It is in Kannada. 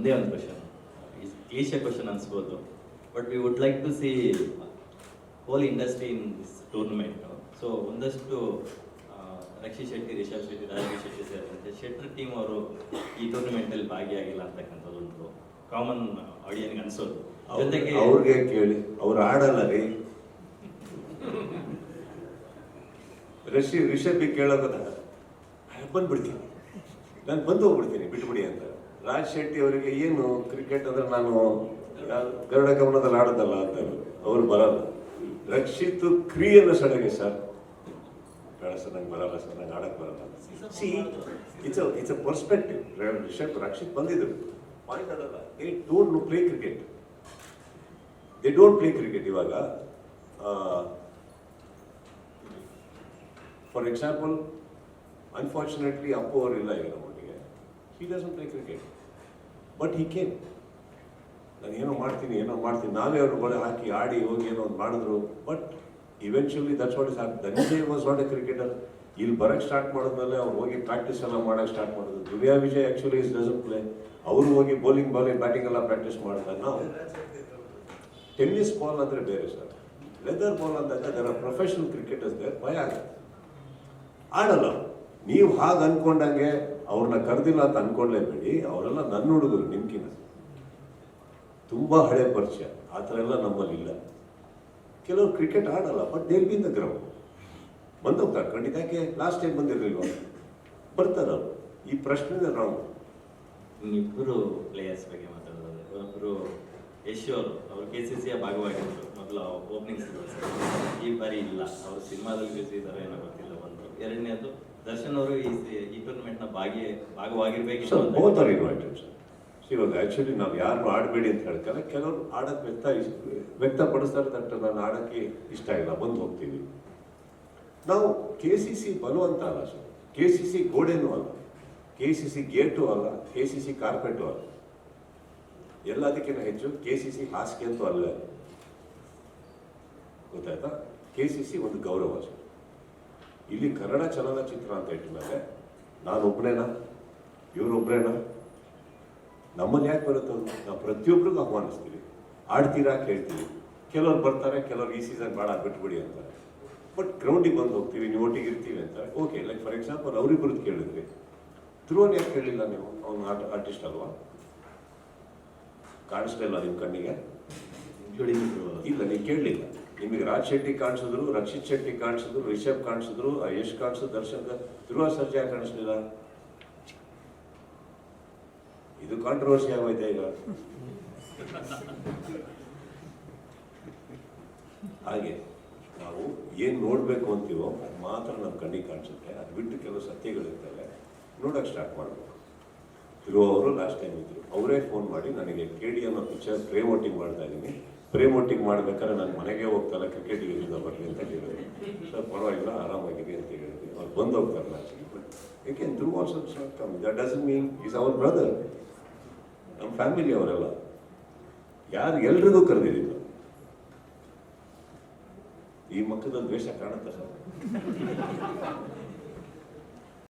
ಒಂದೇ ಒಂದು question cliche question ಅನ್ಸ್ಬೋದು. But we would like to see whole industry in this tournament so ಒಂದಷ್ಟು ರಕ್ಷಿ ರಕ್ಷಿತ್ ಶೆಟ್ಟಿ ರಿಷಬ್ ಶೆಟ್ಟಿ ರಾಜೀವ್ ಶೆಟ್ಟಿ ಸೇರಿದಂತೆ ಶೆಟ್ಟರ್ ಟೀಮ್ ಅವರು ಈ ಟೂರ್ನಮೆಂಟಲ್ಲಿ ಭಾಗಿಯಾಗಿಲ್ಲ ಅಂತಕ್ಕಂಥದ್ದು ಒಂದು ಕಾಮನ್ ಆಡಿಯನ್ಗೆ ಅನ್ಸೋದು. ಜೊತೆಗೆ ಅವ್ರಿಗೆ ಕೇಳಿ. ಅವ್ರು ಆಡಲ್ಲ ರೀ. ರಿಷಿ ರಿಷಬ್ ಕೇಳೋದ ಬಂದ್ಬಿಡ್ತೀನಿ. ನಾನು ಬಂದು ಹೋಗ್ಬಿಡ್ತೀನಿ. ಬಿಟ್ಬಿಡಿ ಅಂತ. ರಾಜ್ ಶೆಟ್ಟಿ ಅವರಿಗೆ ಏನು ಕ್ರಿಕೆಟ್ ಅಂದ್ರೆ ನಾನು ಗರುಡ ಗಮನದಲ್ಲಿ ಆಡೋದಲ್ಲ ಅಂತ ಅವ್ರು ಬರಲ್ಲ. ರಕ್ಷಿತ್ ಕ್ರಿಯೆಯನ್ನು ಸಡಗೆ ಸರ್. ಬೇಡ ಸರ್, ನಂಗೆ ಬರಲ್ಲ ಸರ್, ನಂಗೆ ಆಡಕ್ ಬರಲ್ಲ see it's it's a perspective Rishab, Rakshit ಬಂದಿದ್ರು. ಪಾಯಿಂಟ್ ಅದಲ್ಲ they don't play cricket they don't play cricket ಇವಾಗ. ಫಾರ್ ಎಕ್ಸಾಂಪಲ್ ಅನ್ಫಾರ್ಚುನೇಟ್ಲಿ ಅಪ್ಪು ಇಲ್ಲ ಈಗ ನಮ್ಮೊಟ್ಟಿಗೆ he doesn't play cricket but he can ನಾನು ಏನೋ ಮಾಡ್ತೀನಿ ಏನೋ ಮಾಡ್ತೀನಿ. ನಾವೇ ಅವ್ರ ಬಳಿ ಹಾಕಿ ಆಡಿ ಹೋಗಿ ಏನೋ ಒಂದು ಮಾಡಿದ್ರು. But eventually that's what is Dhananjay was not a cricketer ಇಲ್ಲಿ ಬರೋಕ್ಕೆ ಸ್ಟಾರ್ಟ್ ಮಾಡಿದ್ಮೇಲೆ ಅವ್ರು ಹೋಗಿ ಪ್ರಾಕ್ಟೀಸ್ ಎಲ್ಲ ಮಾಡೋಕ್ಕೆ ಸ್ಟಾರ್ಟ್ ಮಾಡಿದ್ರು. ದುರ್ಯಾ Vijay actually is doesn't play ಅವರು ಹೋಗಿ ಬೌಲಿಂಗ್ ಬಾಲಿಂಗ್ ಬ್ಯಾಟಿಂಗ್ ಎಲ್ಲ ಪ್ರಾಕ್ಟೀಸ್ ಮಾಡ್ತಾರೆ ನಾವು ಟೆನ್ನಿಸ್ ಬಾಲ್ ಅಂದರೆ ಬೇರೆ ಸರ್ ಲೆದರ್ ಬಾಲ್ ಅಂದಾಗ ಆರ್ ಪ್ರೊಫೆಷನಲ್ ಕ್ರಿಕೆಟರ್ಸ್ ದೇರ್ ಭಯ ಆಗುತ್ತೆ. ಆಡಲ್ಲ ನೀವು ಹಾಗೆ ಅನ್ಕೊಂಡಂಗೆ ಅವ್ರನ್ನ ಕರೆದಿಲ್ಲ ಅಂತ ಅನ್ಕೊಳ್ಳೇಬೇಡಿ ಅವರೆಲ್ಲ ನನ್ನ ಹುಡುಗರು ನಿಮ್ಕಿನ ತುಂಬ ಹಳೆ ಪರಿಚಯ. ಆ ಥರ ಎಲ್ಲ ನಮ್ಮಲ್ಲಿ ಇಲ್ಲ. ಕೆಲವರು ಕ್ರಿಕೆಟ್ ಆಡಲ್ಲ but they'll be the ground ಬಂದೋಗ್ತಾರೆ. ಖಂಡಿತ. ಯಾಕೆ? ಲಾಸ್ಟ್ ಟೈಮ್ ಬಂದಿರಲಿಲ್ವ? ಬರ್ತಾರೆ ಅವರು. ಈ ಪ್ರಶ್ನೆ ರಾಂಗ್ ಇಬ್ಬರು ಪ್ಲೇಯರ್ಸ್ ಬಗ್ಗೆ ಮಾತಾಡೋದಾದ್ರೆ ಒಬ್ಬರು ಯಶ್ ಅವರು. ಅವರು ಕೆ ಸಿ ಸಿಯ ಭಾಗವಾಗಿದ್ದರು ಮೊದಲು ಓಪನಿಂಗ್ ಈ ಬಾರಿ ಇಲ್ಲ. ಅವರು ಸಿನಿಮಾದಲ್ಲಿ ಬಿಸಿ ಏನೋ ಗೊತ್ತಿಲ್ಲ ಒಂದು ಎರಡನೇದು ದರ್ಶನ್ ಅವರು ಈ ಟೂರ್ನಮೆಂಟ್ನ ಭಾಗಿ ಭಾಗವಾಗಿರ್ಬೇಕಿತ್ತು sir both are invited sir ಇವಾಗ ಆ್ಯಕ್ಚುಲಿ ನಾವು ಯಾರು ಆಡಬೇಡಿ ಅಂತ ಹೇಳ್ತಾರೆ ಕೆಲವರು ಆಡಕ್ಕೆ ವ್ಯಕ್ತ ಇಷ್ಟ ವ್ಯಕ್ತಪಡಿಸ್ತಾರೆ ತಟ್ಟ ನಾನು ಆಡಕ್ಕೆ ಇಷ್ಟ ಇಲ್ಲ ಬಂದು ಹೋಗ್ತೀವಿ. ನಾವು ಕೆ ಸಿ ಸಿ ಬಲವಂತ ಅಲ್ಲ ಸರ್ ಕೆ ಸಿ ಸಿ ಗೋಡೆನೂ ಅಲ್ಲ. ಕೆ ಸಿ ಸಿ ಗೇಟು ಅಲ್ಲ ಕೆ ಸಿ ಸಿ ಕಾರ್ಪೆಟು ಅಲ್ಲ. ಎಲ್ಲದಕ್ಕಿಂತ ಹೆಚ್ಚು ಕೆ ಸಿ ಸಿ ಹಾಸಿಗೆ ಅಂತೂ ಅಲ್ಲ. ಗೊತ್ತಾಯ್ತಾ? ಕೆ ಸಿ ಸಿ ಒಂದು ಗೌರವ ಸರ್ ಇಲ್ಲಿ ಕನ್ನಡ ಚಲನಚಿತ್ರ ಅಂತ ಒಬ್ಬರೇನಾ ನಾನೊಬ್ಬನೇನಾ ಇವರೊಬ್ಬರೇನಾ ನಮ್ಮಲ್ಲಿ ಯಾಕೆ ಬರುತ್ತೆ ಅಂತ ನಾವು ಪ್ರತಿಯೊಬ್ಬರಿಗೂ ಆಹ್ವಾನಿಸ್ತೀವಿ. ಆಡ್ತೀರಾ ಕೇಳ್ತೀವಿ. ಕೆಲವ್ರು ಬರ್ತಾರೆ ಕೆಲವ್ರು ಈ ಸೀಸನ್ ಬೇಡ ಬಿಟ್ಬಿಡಿ ಅಂತಾರೆ. ಬಟ್ ಗ್ರೌಂಡಿಗೆ ಬಂದು ಹೋಗ್ತೀವಿ ನೀವು ಒಟ್ಟಿಗೆ ಇರ್ತೀವಿ ಅಂತಾರೆ. ಓಕೆ ಲೈಕ್ ಫಾರ್ ಎಕ್ಸಾಂಪಲ್ ಅವರಿಬ್ಬರದ್ದು ಕೇಳಿದ್ರಿ ಧ್ರುವನ್ ಯಾಕೆ ಕೇಳಿಲ್ಲ ನೀವು? ಅವ್ನು ಆರ್ಟ್ ಆರ್ಟಿಸ್ಟ್ ಅಲ್ವಾ? ಕಾಣಿಸ್ತಾ ಇಲ್ಲ ನಿಮ್ಮ ಕಣ್ಣಿಗೆ? ಇಲ್ಲ ನೀವು ಕೇಳಲಿಲ್ಲ. ನಿಮಗೆ ರಾಜ್ ಶೆಟ್ಟಿ ಕಾಣಿಸಿದ್ರು, ರಕ್ಷಿತ್ ಶೆಟ್ಟಿ ಕಾಣಿಸಿದ್ರು, ರಿಷಬ್ ಕಾಣಿಸಿದ್ರು ಯಶ್ ಕಾಣಿಸಿದ್ರು ದರ್ಶನ್ ಧ್ರುವ ಸರ್ಜಾ ಕಾಣಿಸ್ಲಿಲ್ಲ. ಇದು ಕಾಂಟ್ರವರ್ಸಿ ಆಗೋಯ್ತೆ ಈಗ? ಹಾಗೆ, ನಾವು ಏನ್ ನೋಡ್ಬೇಕು ಅಂತೀವೋ ಅದು ಮಾತ್ರ ನಮ್ಮ ಕಣ್ಣಿಗೆ ಕಾಣಿಸುತ್ತೆ. ಅದು ಬಿಟ್ಟು ಕೆಲವು ಸತ್ಯಗಳಿರ್ತವೆ. ನೋಡಕ್ ಸ್ಟಾರ್ಟ್ ಮಾಡ್ಬೇಕು. ಧ್ರುವ ಅವರು ಲಾಸ್ಟ್ ಟೈಮ್ ಇದ್ರು. ಅವರೇ ಫೋನ್ ಮಾಡಿ, ನನಗೆ ಕೆ ಡಿ ಅನ್ನೋ ಪಿಕ್ಚರ್ ಪ್ರೇ ವೋಟಿಂಗ್ ಮಾಡ್ತಾ ಇದ್ದೀನಿ. ಪ್ರೇಮ್ ವೋಟಿಂಗ್ ಮಾಡ್ಬೇಕಾದ್ರೆ ನಾನು ಮನೆಗೆ ಹೋಗ್ತಾನೆ ಕ್ರಿಕೆಟ್ ಇಲ್ಲಿಂದ ಬರಲಿ ಅಂತ ಹೇಳಿದ್ರು. ಸರ್, ಪರವಾಗಿಲ್ಲ, ಆರಾಮಾಗಿದೆ ಅಂತ ಹೇಳಿದ್ವಿ ಅವ್ರು ಬಂದು ಹೋಗ್ತಾರೆ ಲಾಸ್ಟಿಗೆ ಬಟ್ ಏಕೆ Dhruva come that doesn't mean is our brother ನಮ್ಮ ಫ್ಯಾಮಿಲಿ ಅವರೆಲ್ಲ. ಯಾರು ಎಲ್ರಿಗೂ ಕರೆದಿದ್ದಿಲ್ಲ. ಈ ಮಕ್ಕದ ದ್ವೇಷ ಕಾಣುತ್ತೆ ಸರ್?